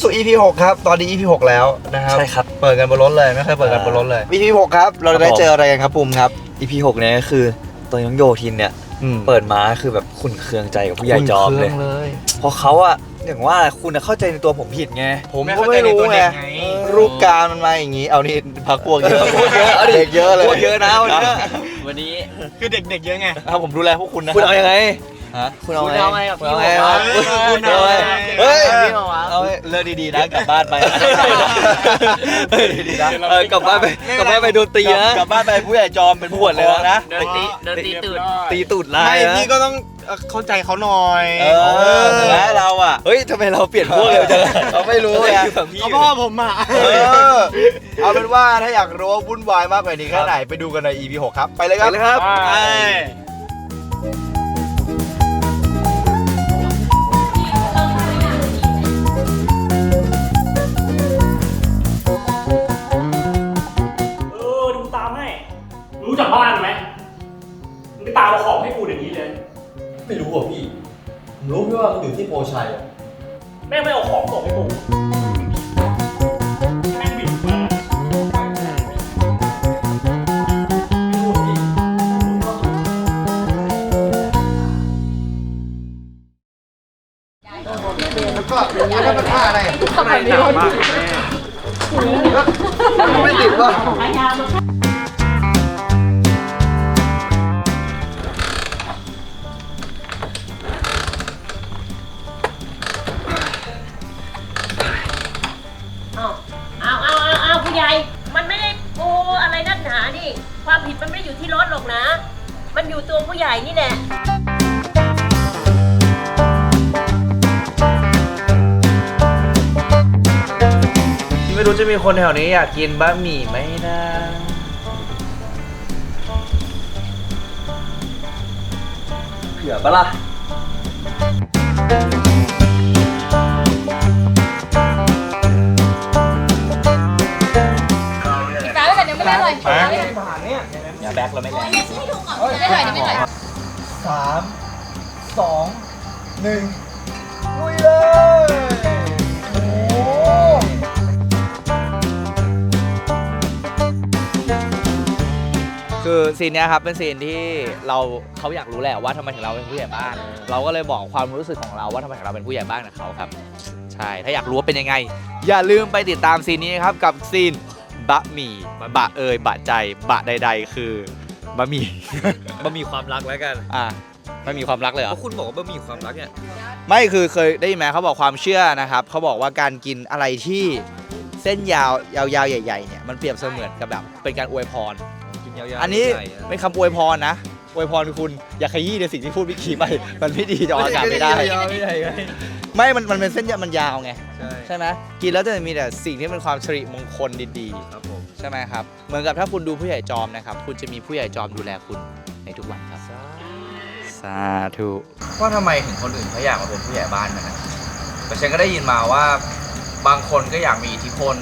รับสู่ EP 6ครับ ตอนนี้ EP 6แล้วนะครับ ใช่ครับ เปิดกันบนรถเลย ไม่เคยเปิดกันบนรถเลย EP 6ครับ เราจะได้ครับผมเจออะไรกันครับปุ่มครับ EP 6เนี่ยก็คือตัวน้องโยทินเนี่ยอืมเปิดมาคือแบบขุนเคืองใจกับผู้ใหญ่จอมเลยครื่องเลยเพราะเขาอะอย่างว่าคุณอะเข้าใจในตัวผมผิดไง ผมก็ไม่รู้ไง รูปการมันมาอย่างนี้ เอานี่พักพวกเยอะพวกเยอะเอาเด็กเยอะเลยพูดเยอะนะวันนี้ วันนี้ คือเด็กๆเยอะไง ครับผมดูแลพวกคุณนะคุณเอายังไงฮะคุณเอาคุณไงเอาไงกับคุณพี่เอาบไงอกว่าคุณเอาไงเฮ้ยพี่บอกว่าเอาเลิกดีๆนะกลับบ้านไปเฮ้ยดีนะเออกลับบ้านไปกลับบ้านไปโดนตีนะกลับบ้านไปผู้ใหญ่จอมเป็นผู้ปวดเลยนะเดินตีเดินตีตื่นตีตูดลาไม่ยนะพี่ก็ต้องเอเข้าใจเขาหน่อยเออและเราอะเฮ้ยทำไมเราเปลี่ยนพวกเร็วจังเราไม่รู้ไงอยู่ฝั่งพี่ เขาพ่อผมอะเออเอาเป็นว่าถ้าอยากรู้ว่าวุ่นวายมากกว่านี้แค่ไหนไปดูกันใน EP 6ครับ ไปเลยครับเลยครับใช่เออดูตามให้ รู้จักบ้านไหมมึงไปตามเอาของให้กูอย่างนี้เลย ไม่รู้อะพี่ ผมรู้แค่ว่ามันอยู่ที่โพชัยอะแม่งไม่เอาของส่งให้ผม ไม่รู้จะมีคนแถวนี้อยากกินบะหมี่ไหมนะเผื่อปะล่ะปิดร้านไว้ก่อนเดี๋ยวไม่ได้เลยปิดร้านไว้ก่อนอย่าแบ็คเราไม่แรงไม่ได้เลยไม่ได้เลยสามสองหนึ่งลุยเลย คือซีนเนี้ยครับเป็นซีนที่เราเขาอยากรู้แหละว่าทำไมถึงเราเป็นผู้ใหญ่บ้าน เราก็เลยบอกความรู้สึกของเราว่าทำไมถึงเราเป็นผู้ใหญ่บ้านกับเขาครับ ใช่ถ้าอยากรู้ว่าเป็นยังไง อย่าลืมไปติดตามซีนนี้ครับกับซีนบะหมี่บะเอยบะใจบะใด ๆ คือบะหมี่บะหมี่ความรักแล้วกันอะไม่มีความรักเลยเหรเพอ ราะคุณบอกว่าบะหมี่ความรักเนี่ยไม่คือเคยได้ยินไหมเขาบอกความเชื่อนะครับเขาบอกว่าการกินอะไรที่เส้นยาวยาวๆใหญ่ ๆเนี่ยมันเปรียบเสมือนกับแบบเป็นการอวยพรกิน ยาวๆอันนี้ใหญ่ๆเป็นคำอวยพรนะอวยพรคือคุณอย่าขยี้ในสิ่งที่พูดวิคีไปมันไม่ดีจะออกอากาศไม่ได้ไม่มันมันเป็นเส้นยามันยาวไงใช่ใช่ไหมกินแล้วจะมีแต่สิ่งที่เป็นความสิริมงคลดีครับผมๆ ใช่ไหมครับ เหมือนกับถ้าคุณดูผู้ใหญ่จอมนะครับ คุณจะมีผู้ใหญ่จอมดูแลคุณในทุกวันครับ สาธุว่าทำไมถึงคนอื่นเขาอยากมาเป็นผู้ใหญ่บ้านกันนะแต่ฉันก็ได้ยินมาว่า บางคนก็อยากมีอิทธิพล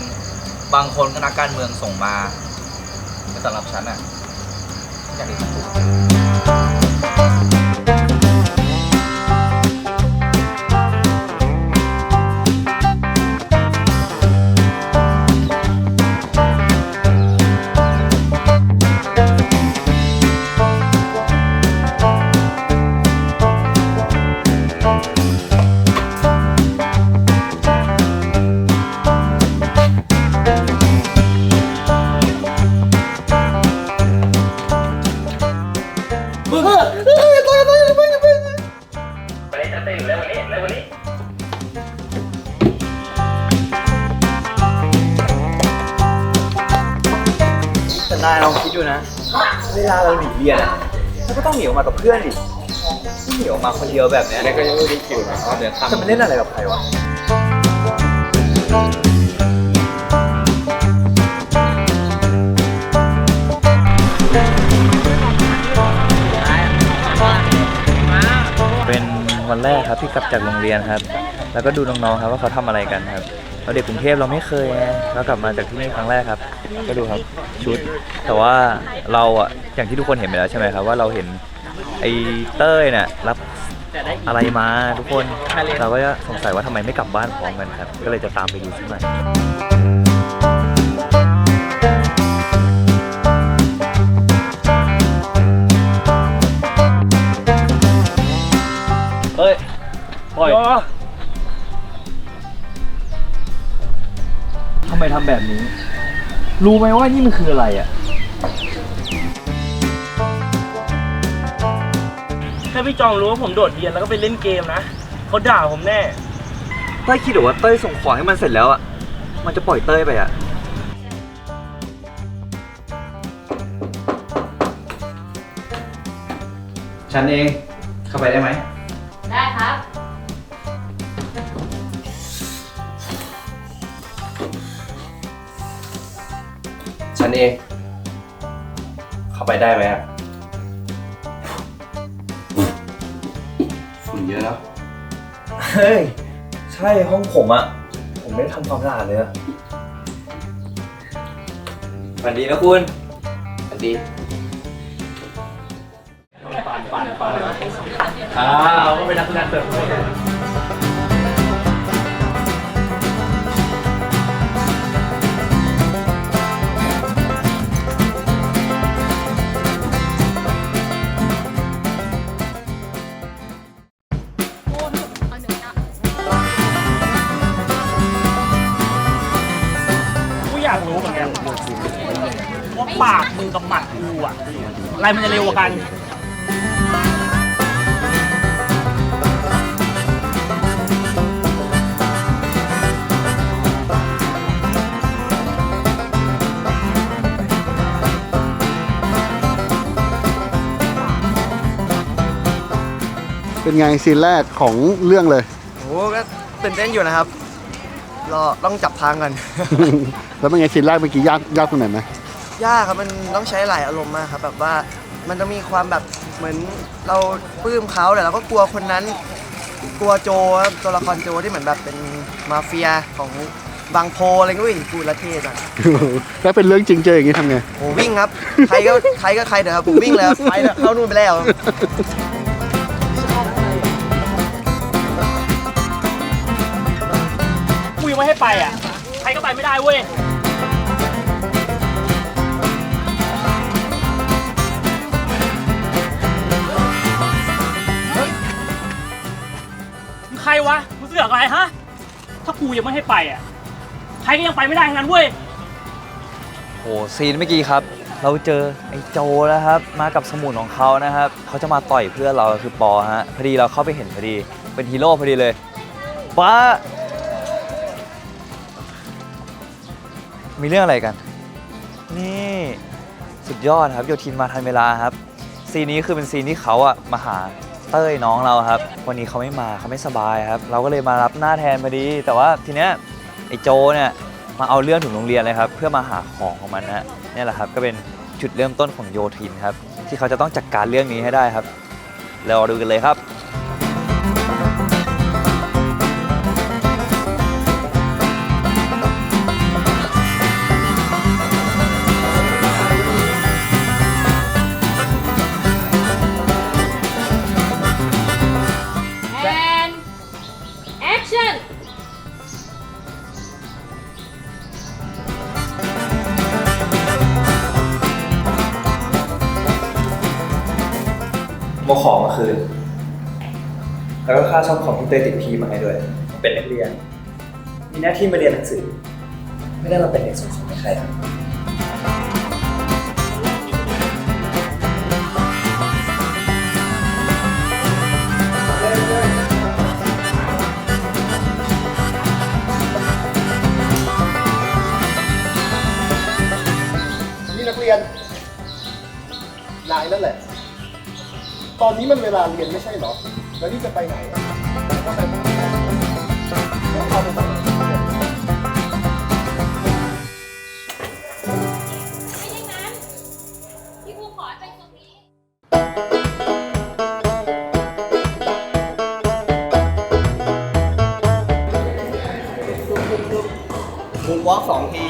บางคนก็นักการเมืองส่งมา แต่ส ก็ต้องหนีออกมากับเพื่อนดิไม่หนีออกมาคนเดียวแบบเนี้ยก็ยังไม่ได้คิวนะเดี๋ยวจะไปเล่นอะไรกับใครวะเป็นวันแรกครับที่กลับจากโรงเรียนครับ แล้วก็ดูน้องๆครับว่าเขาทำอะไรกันครับเราเด็กกรุงเทพเราไม่เคยไงเรากลับมาจากที่นี่ครั้งแรกครับ ก็ดูครับชุด แต่ว่าเราอะอย่างที่ทุกคนเห็นไปแล้วใช่ไหมครับว่าเราเห็น ไอ้เต้ยเนี่ยรับได้อีกอะไรมาทุกคน เราก็จะสงสัยว่าทำไมไม่กลับบ้านพร้อมกันครับ ก็เลยจะตามไปดูสักหน่อยเฮ้ยปล่อยทำไมทำแบบนี้ รู้ไหมว่านี่มันคืออะไรอะาพี่จองรู้ว่าผมโดดเรียนแล้วก็ไปเล่นเกมนะเขาด่าผมแน่ เต้ยคิดเหรอว่าเต้ยส่งของให้มันเสร็จแล้วอะ มันจะปล่อยเต้ยไปอะ ฉันเอง เข้าไปได้ไหม ได้ครับ ฉันเอง เข้าไปได้ไหมอะ ฮ้ย ใช่ห้องผมอะผมไม่ได้ทำความสะอาดเลยอะสวัสดีนะคุณอันดีอ่าเราก็เป็นนักงานเสิร์ฟ อะไรมันจะเร็วกว่ากันเป็นไงซีนแรกของเรื่องเลย โอ้ก็ตื่นเต้นอยู่นะครับ รอต้องจับทางกัน แล้วเป็นไงซีนแรกเมื่อกี้ยากยากตรงไหนไหม ยากครับมันต้องใช้หลายอารมณ์มากครับแบบว่ามันจะมีความแบบเหมือนเราปลื้มเขาแต่เราก็กลัวคนนั้น กลัวโจครับตัวละครโจที่เหมือนแบบเป็นมาเฟียของบางโพอะไรก็วิ่งพูดและเท่จังแล้วเป็นเรื่องจริงเจออย่างนี้ทำไงโอ้วิ่งครับใครก็ใครก็ใครเถอะครับผมวิ่งเลยครับไปเถอะเข้านู่นไปแล้วกูยังไม่ให้ไปอะใครก็ไปไม่ได้เว้ย วะมึงเสือกอะไรฮะ ถ้ากูยังไม่ให้ไปอะ ใครก็ยังไปไม่ได้ทั้งนั้นเว้ยโหซีนเมื่อกี้ครับ เราเจอไอ้โจแล้วครับ มากับสมุนของเขานะครับเขาจะมาต่อยเพื่อนเราคือปอฮะ พอดีเราเข้าไปเห็นพอดี เป็นฮีโร่พอดีเลยป้ามีเรื่องอะไรกัน นี่สุดยอดครับโยทินมาทันเวลาครับ ซีนนี้คือเป็นซีนที่เขาอะมาหา เต้ยน้องเราครับ วันนี้เขาไม่มาเขาไม่สบายครับ เราก็เลยมารับหน้าแทนพอดี แต่ว่าทีเนี้ยไอ้โจเนี่ยมาเอาเรื่องถึงโรงเรียนเลยครับเพื่อมาหาของของมันนะฮะเนี่ยแหละครับก็เป็นจุดเริ่มต้นของโยทินครับที่เขาจะต้องจัดการเรื่องนี้ให้ได้ครับเราดูกันเลยครับาซ่อมของที่เตยติดพีมาให้ด้วย เป็นนักเรียน มีหน้าที่มาเรียนหนังสือ ไม่ได้มาเป็นเด็กส่งของให้ใครครับนี่นักเรียนนายนั่นแหละ ตอนนี้มันเวลาเรียนไม่ใช่เหรอ แล้วนี่จะไปไหนอะก็ไปแล้วเอาไปสั่งไม่ใช่นั้นที่ครูขอให้เป็นตรงนี้มูนวอล์กสองที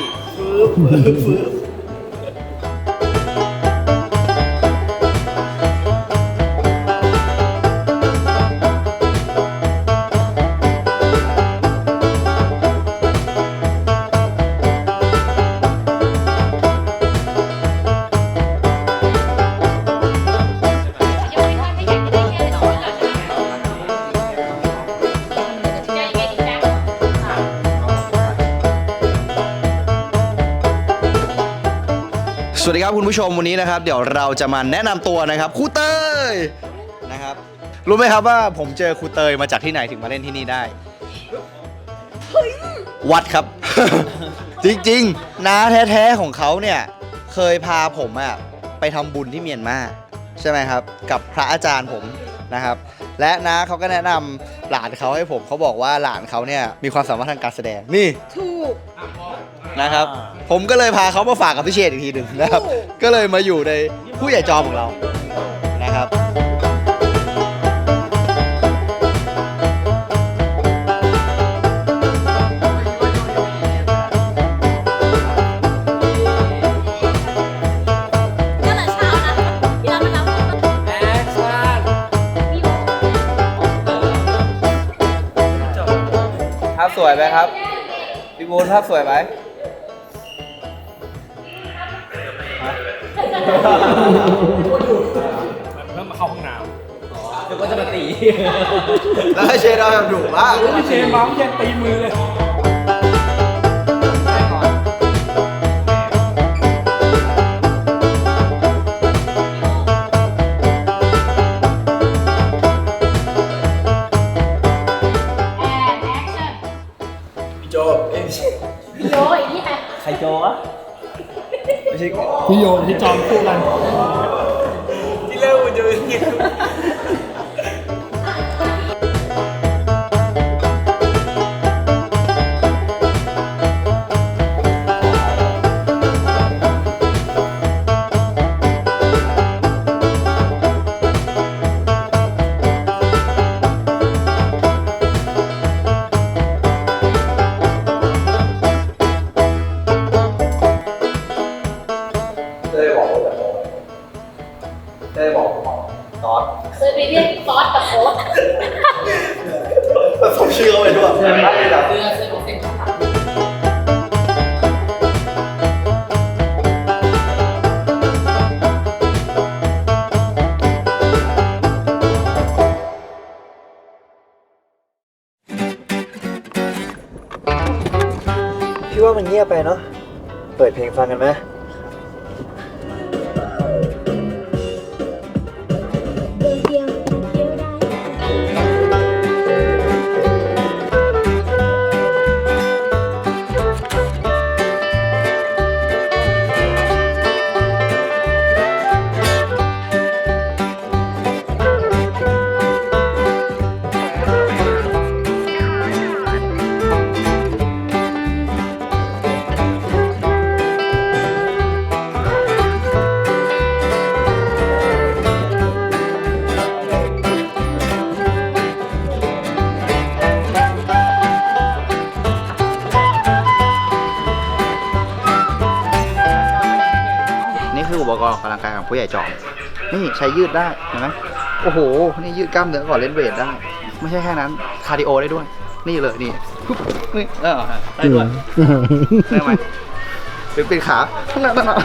ส วัสดีครับคุณผู้ชมวันนี้นะครับเดี๋ยวเราจะมาแนะนำตัวนะครับครูเตยนะครับรู้ไหมครับว่าผมเจอครูเตยมาจากที่ไหนถึงมาเล่นที่นี่ได้ วัดครับ จริงๆน้าแท้ๆของเขาเนี่ยเคยพาผมอะไปทำบุญที่เมียนมาใช่ไหมครับ กับพระอาจารย์ผมนะครับ และน้าเขาก็แนะนำหลานเขาให้ผมเขาบอกว่าหลานเขาเนี่ยมีความสามารถทางการแสดงนี่ ถูก นะครับ ผมก็เลยพาเขามาฝากกับพี่เชษฐ์อีกทีหนึ่งนะครับ ก็เลยมาอยู่ในผู้ใหญ่จอมของเรานะครับตั้งแต่เช้านะพี่รับมารับแอคชั่นพี่โอภาพสวยไหมครับพี่บูนภาพสวยไหม เริ่มมาเข้าห้องน้เดี๋ยวก็จะมาตี แล้วให้เชษฐ์เราแบบดุมากำพี่เชนมาพี่เชนตีมือเลยแอนแอคชั่นพี่โจเอ้ยพี่โออีกที่ไหนใครโจวะไม่ใช่ พี่โยนที่จอมคู่กันที่เริ่มมันจะเป็นยังไง งียบไปเนาะ เปิดเพลงฟังกันไหม ผู้ใหญ่จอมนี่ใช้ยืดได้เห็นไหมโอ้โห นี่ยืดกล้ามเนื้อก่อนเล่นเวทได้ ไม่ใช่แค่นั้น คาร์ดิโอได้ด้วย นี่เลยนี่ปุ๊บนี่เออได้ด้วยได้ไหมเป็นเป็นขานั่นนั่นนั่น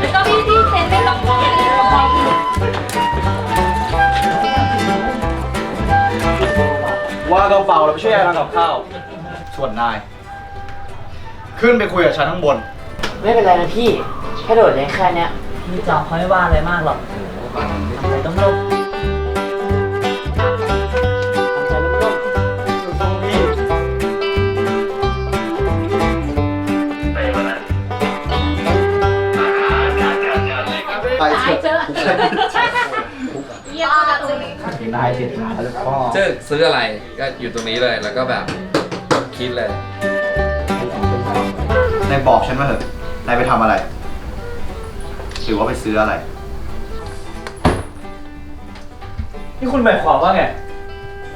แล้วก็พี่พี่เซ็นไม่ต้องมองเลยมองว่ากระเป๋าเราไปช่วยยายทำกับข้าว ส่วนนาย ขึ้นไปคุยกับฉันข้างบน ไม่เป็นไรนะพี่ แค่โดดเล่นแค่เนี้ยพี่จอมเขาไม่ว่าอะไรมากหรอกทำใจต้องลงทำใจลงไปเถตายอะเจอเยี่ยมมากเลยนายติดขาแล้วพ่อจะซื้ออะไรก็อยู่ตรงนี้เลยแล้วก็แบบคิดเลย นายบอกฉันมาเถอะนายไปทำอะไร หรือว่าไปซื้ออะไร นี่คุณหมายความว่าไง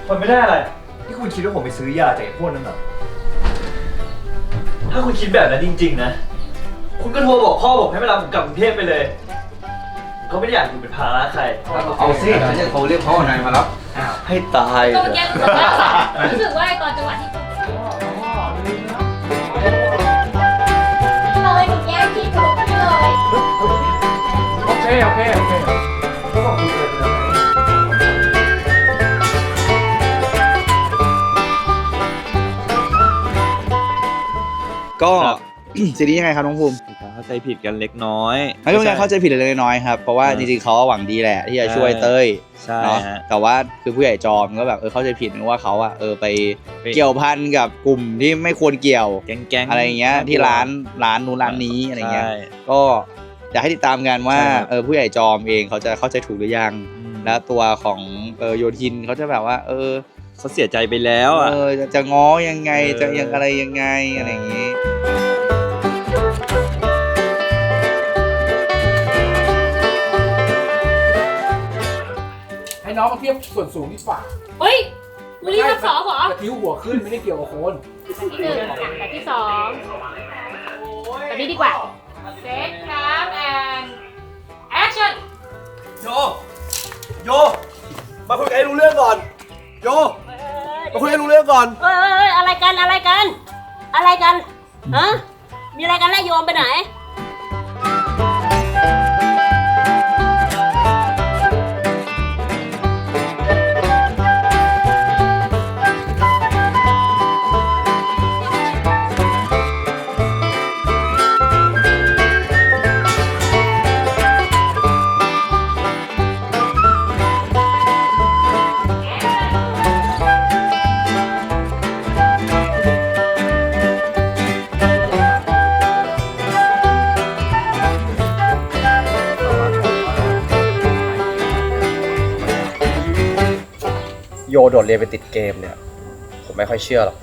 คนไม่ได้อะไร นี่คุณคิดว่าผมไปซื้อยาจากไอ้พวกนั้นเหรอ ถ้าคุณคิดแบบนั้นจริง ๆ นะ คุณก็โทรบอกพ่อผมให้มารับผมกลับกรุงเทพไปเลยผมก็ไม่ได้อยากอยู่เป็นภาระใคร เอาสิฉันจะโทรเรียกพ่อนายมารับให้ตายก็เถเมื่ออะกี้รู้สึกว่ารู้สึกว่าตอนจังหวะที่เลยหนูแย่งพี่ถูกเลย โอเคโอเค โอเคก็ซีรีส์ยังไงครับน้องภูมิมีการเข้าใจผิดกันเล็กน้อย ไม่ต้องการเข้าใจผิดเล็กๆน้อยๆครับ เพราะว่าเออจริงๆเขาหวังดีแหละที่จะช่วยใช่เต้ยใช่เนาะฮะแต่ว่าคือผู้ใหญ่จอมก็แบบเออเข้าใจผิดนึกว่าเขาอะเออไปไปเกี่ยวพันกับกลุ่มที่ไม่ควรเกี่ยว แก๊งๆอะไรอย่างเงี้ยที่ร้านร้านนู้นร้านนี้อะไรเงี้ย ใช่ก็ อยากให้ติดตามกันว่าใช่ครับ เออผู้ใหญ่จอมเองเขาจะเข้าใจถูกหรือยังอืมแล้วตัวของเออโยทินเขาจะแบบว่า เออเขาเสียใจไปแล้วอะ เออจะจะง้อยังไงเออ จะยังอะไรยังไงอะไรอย่างงี้ ให้น้องมาเทียบส่วนสูงที่ฝ่าเฮ้ยบุรีทับสองเหรอกระทิ้วหัวขึ้นไม่ได้เกี่ยวกับโคนแบบที่หนึ่งแบบที่สองแบบนี้ดีกว่า เซตครับแอนแอคชั่นโย โย มาคุยกันให้รู้เรื่องก่อน โย มาคุยกันให้รู้เรื่องก่อน เอ้ยเอ้ยเอ้ยอะไรกันอะไรกัน อะไรกันฮะมีอะไรกันแล้วโยมไปไหน โยโดดเรียนไปติดเกมเนี่ย ผมไม่ค่อยเชื่อหรอก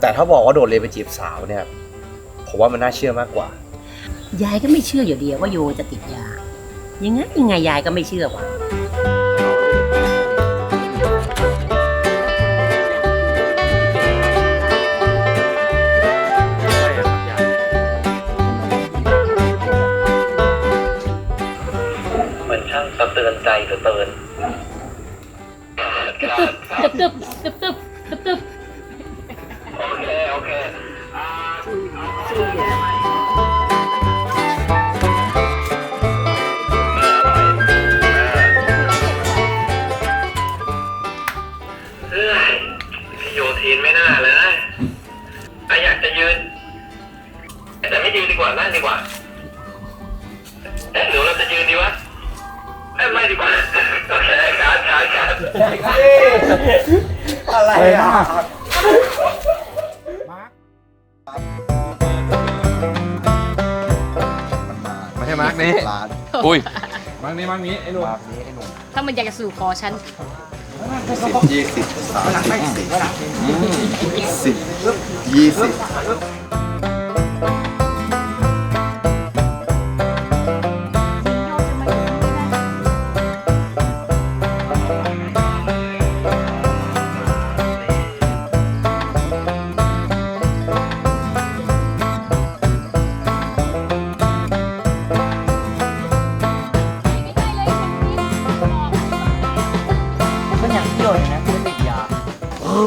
แต่ถ้าบอกว่าโดดเรียนไปจีบสาวเนี่ย ผมว่ามันน่าเชื่อมากกว่า ยายก็ไม่เชื่ออยู่ดีว่าโยจะติดยา ยังไงยังไงยายก็ไม่เชื่อว่ะมันช่างสะเตือนใจเหลือเกิน ตึบตึบตึบ อะไรอะไม่ใช่มาร์กนี้อุ้ยมังนี้มังนี้ไอ้หนุ่มถ้ามันอยากจะสู่คอฉันยี่สิบสามสิบสิบยี่สิบ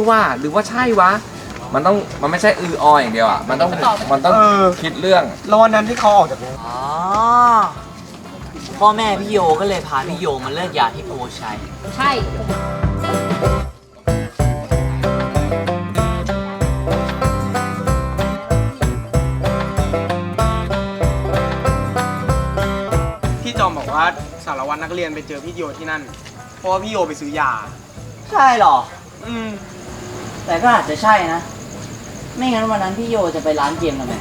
ว่าหรือว่าใช่วะ มันต้องมันไม่ใช่อือออย่างเดียวอะมันต้องมันต้องเออ คิดเรื่อง แล้ววันนั้นที่เขาออกจากอ๋อพ่อแม่พี่โยก็เลยพาพี่โยมาเลิกยาที่โพชัย ใช่ พี่จอมบอกว่าสารวัตรนักเรียนไปเจอพี่โยที่นั่น เพราะว่าพี่โยไปซื้อยา ใช่เหรอ อืม แต่ก็อาจจะใช่นะ ไม่งั้นวันนั้นพี่โยจะไปร้านเกมทำไม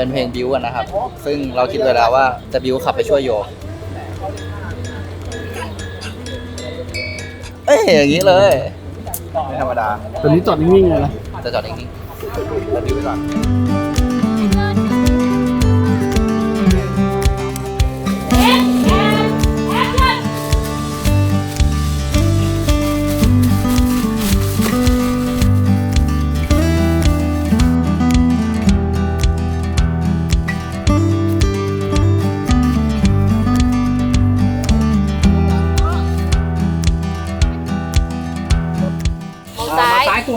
เราจะเป็นเพลงบิวกันนะครับ ซึ่งเราคิดไว้แล้วว่าจะบิวขับไปช่วยโยเอ้ยอย่างนี้เลย ไม่ธรรมดา ตอนนี้จอดนิ่งๆเลยนะ จะจอดนิ่งๆแล้วบิวไปก่อน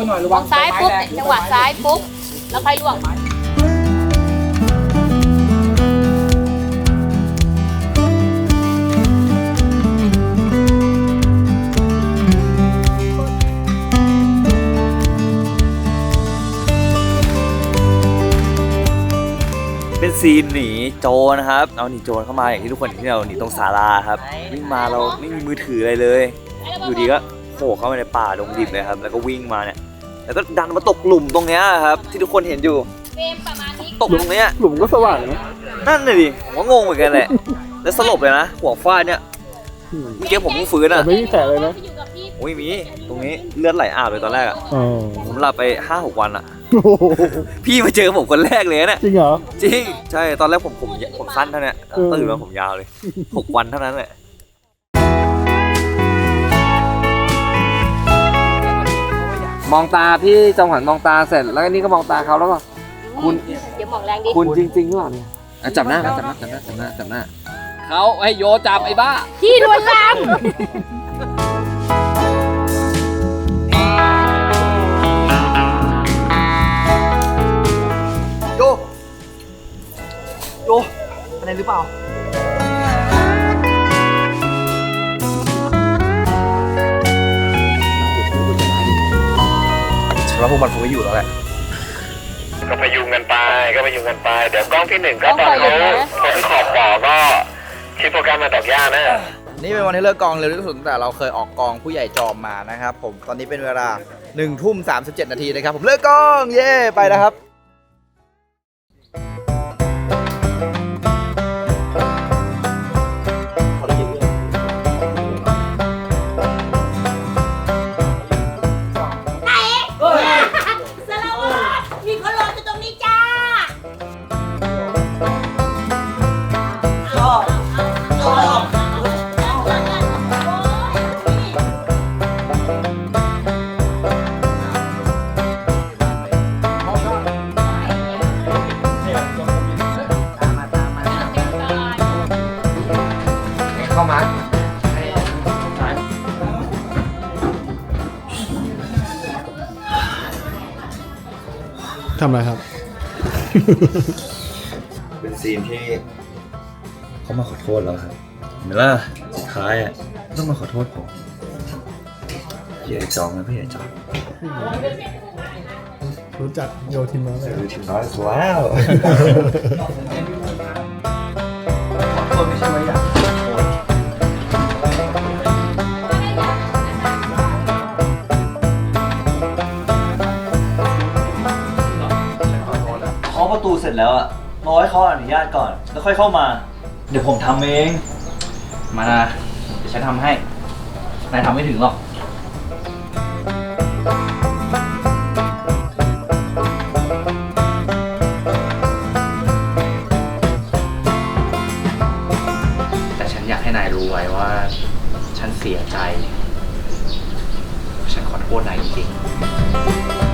หน่อยระมวัองงซ้ายปุ๊บไม้แรงจังหวะซ้ายปุ๊บแล้วค่อยล่วงเป็นซีนหนีโจรนะครับ เอาหนีโจรเข้ามาอย่างที่ทุกคนเห็นที่เราหนีตรงศาลาครับวิ่งมาเราไม่มีมือถืออะไรเลย อยู่ดีก็โผล่เข้ามาในป่าดงดิบเลยครับ แล้วก็วิ่งมาเนี่ย แล้วก็ดันมาตกหลุมตรงเนี้ยครับ ที่ทุกคนเห็นอยู่ เฟรมประมาณนี้ตกตรงเนี้ยหลุมก็สว่างนะนั่นเลยดิผมก็งงเหมือนกันแหละแล้วสลบเลยนะหัวฟาดเนี่ยเมื่อกี้ผมเพิ่งฟื้นแต่อะไม่มีแผลเลยนะ อยู่กับพี่โอ้ยมีตรงนี้เลือดไหลอาบเลยตอนแรกอะอ๋อผมหลับไปห้าหกวันอะ โอ้โหพี่มาเจอผมคนแรกเลยนะเนี่ยจริงเหรอ จริง ใช่ตอนแรกผมผมผมสั้นเท่าเนี้ยเออ ตื่นมาผมยาวเลยหกวันเท่านั้นแหละ มองตาพี่จังหวัดมองตาเสร็จ แล้วก็นี่ก็มองตาเขาแล้วก็ คุณ เดี๋ยวมองแรงดิคุณจริงๆหรือเปล่าเนี่ยอะจับหน้าจับหน้าจับหน้าจับหน้าจับหน้าเขาไอ้โยจับไอ้บ้า พี่ลวนลามโย โย อะไรหรือเปล่า ว่าพวกมันคงไม่อยู่แล้วแหละก็พยุงกันไปก็พยุงกันไป เดี๋ยวกล้องที่หนึ่งก็ตอนเขาพ้นขอบบ่อก็ชิปโปรแกรมมาตอกย่านะนี่เป็นวันที่เลิกกองเร็วที่สุดตั้งแต่เราเคยออกกองผู้ใหญ่จอมมานะครับผมตอนนี้เป็นเวลา1ทุ่ม37 นาทีนะครับผมเลิกกองเย้ไปแล้วครับ ทำอะไรครับ เป็นซีนที่เขามาขอโทษแล้วครับเห็นไหมล่ะสุดท้ายอะต้องมาขอโทษผมพี่ใหญ่จองนะพี่ใหญ่จองรู้จักโยทินมาเลยดูทีมน้อยว้าวาะประตูเสร็จแล้วอะรอให้เขาอนุญาตก่อน แล้วค่อยเข้ามา เดี๋ยวผมทำเอง มานะเดี๋ยวฉันทำให้ นายทำไม่ถึงหรอก แต่ฉันอยากให้นายรู้ไว้ว่า ฉันเสียใจ ฉันขอโทษนายจริงๆ